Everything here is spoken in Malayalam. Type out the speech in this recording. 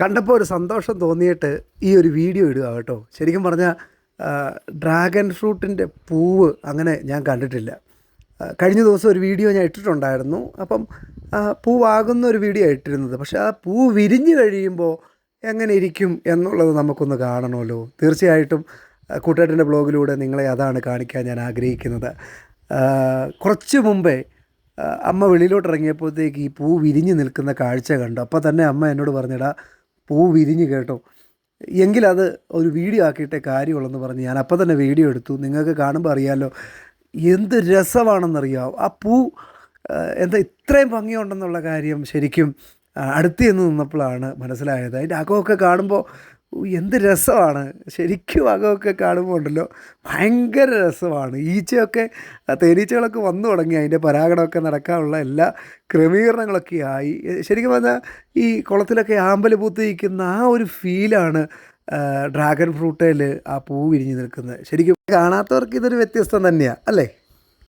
കണ്ടപ്പോൾ ഒരു സന്തോഷം തോന്നിയിട്ട് ഈ ഒരു വീഡിയോ ഇടുക കേട്ടോ. ശരിക്കും പറഞ്ഞാൽ ഡ്രാഗൺ ഫ്രൂട്ടിന്റെ പൂവ് അങ്ങനെ ഞാൻ കണ്ടിട്ടില്ല. കഴിഞ്ഞ ദിവസം ഒരു വീഡിയോ ഞാൻ ഇട്ടിട്ടുണ്ടായിരുന്നു. അപ്പം പൂവാകുന്ന ഒരു വീഡിയോ ഇട്ടിരുന്നത്. പക്ഷേ ആ പൂ വിരിഞ്ഞു കഴിയുമ്പോൾ എങ്ങനെ ഇരിക്കും എന്നുള്ളത് നമുക്കൊന്ന് കാണണമല്ലോ. തീർച്ചയായിട്ടും കൂട്ടേട്ടന്റെ ബ്ലോഗിലൂടെ നിങ്ങളെ അതാണ് കാണിക്കാൻ ഞാൻ ആഗ്രഹിക്കുന്നത്. കുറച്ച് മുമ്പേ അമ്മ വെളിയിലോട്ട് ഇറങ്ങിയപ്പോഴത്തേക്ക് ഈ പൂ വിരിഞ്ഞ് നിൽക്കുന്ന കാഴ്ച കണ്ടു. അപ്പോൾ തന്നെ അമ്മ എന്നോട് പറഞ്ഞടാ പൂ വിരിഞ്ഞ് കേട്ടോ. എങ്കിലത് ഒരു വീഡിയോ ആക്കിയിട്ടേ കാര്യമുള്ളെന്ന് പറഞ്ഞ് ഞാൻ അപ്പം തന്നെ വീഡിയോ എടുത്തു. നിങ്ങൾക്ക് കാണുമ്പോൾ അറിയാമല്ലോ എന്ത് രസമാണെന്നറിയാം? ആ പൂ എന്താ ഇത്രയും ഭംഗിയുണ്ടെന്നുള്ള കാര്യം ശരിക്കും അടുത്ത് ചെന്ന് നിന്നപ്പോഴാണ് മനസ്സിലായത്. അതിന്റെ അകമൊക്കെ കാണുമ്പോൾ എന്ത് രസമാണ്. ശരിക്കും അകമൊക്കെ കാണുമ്പോൾ ഉണ്ടല്ലോ ഭയങ്കര രസമാണ്. ഈച്ചയൊക്കെ തേനീച്ചകളൊക്കെ വന്നു തുടങ്ങി. അതിന്റെ പരാഗണമൊക്കെ നടക്കാനുള്ള എല്ലാ ക്രമീകരണങ്ങളൊക്കെ ആയി. ശരിക്കും പറഞ്ഞാൽ ഈ കുളത്തിലൊക്കെ ആമ്പൽ പൂത്ത് നിൽക്കുന്ന ആ ഒരു ഫീലാണ് ഡ്രാഗൺ ഫ്രൂട്ടേൽ ആ പൂ വിരിഞ്ഞ് നിൽക്കുന്നത്. ശരിക്കും കാണാത്തവർക്ക് ഇതൊരു വ്യത്യസ്തം തന്നെയാണ് അല്ലേ?